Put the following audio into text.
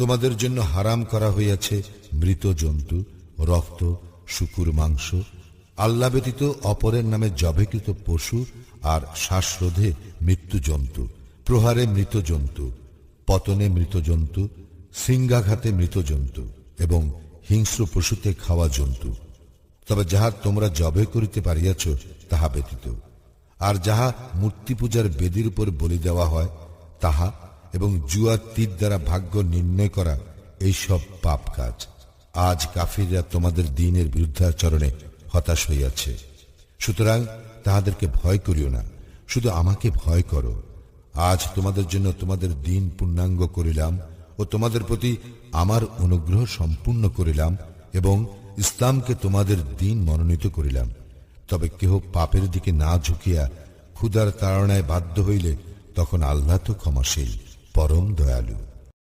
তোমাদের জন্য হারাম করা হইয়াছে মৃত জন্তু, রক্ত, শুকুর মাংস, আল্লা ব্যতীত অপরের নামে জবেকৃত পশু আর শ্বাসরোধে মৃত্যু জন্তু, প্রহারে মৃত জন্তু, পতনে মৃত জন্তু সিংগাঘাতে মৃত জন্তু এবং হিংস্র পশুতে খাওয়া জন্তু। তবে যাহা তোমরা জবে করিতে পারিয়াছ, তাহা ব্যতীত। আর যাহা মূর্তি পূজার বেদির উপর বলি দেওয়া হয়, তাহা এবং জুয়া তীর দ্বারা ভাগ্য নির্ণয় করা এই সব পাপ কাজ। আজ কাফিররা তোমাদের দিনের বিরুদ্ধাচরণে হতাশ হইয়াছে। সুতরাং তাহাদেরকে ভয় করিও না, শুধু আমাকে ভয় করো। আজ তোমাদের জন্য তোমাদের দিন পূর্ণাঙ্গ করিলাম ও তোমাদের প্রতি আমার অনুগ্রহ সম্পূর্ণ করিলাম এবং ইসলামকে তোমাদের দিন মনোনীত করিলাম। তবে কেহ পাপের দিকে না ঝুঁকিয়া ক্ষুধার তাড়নায় বাধ্য হইলে তখন আল্লাহ তো ক্ষমাশীল। পরম দয়ালু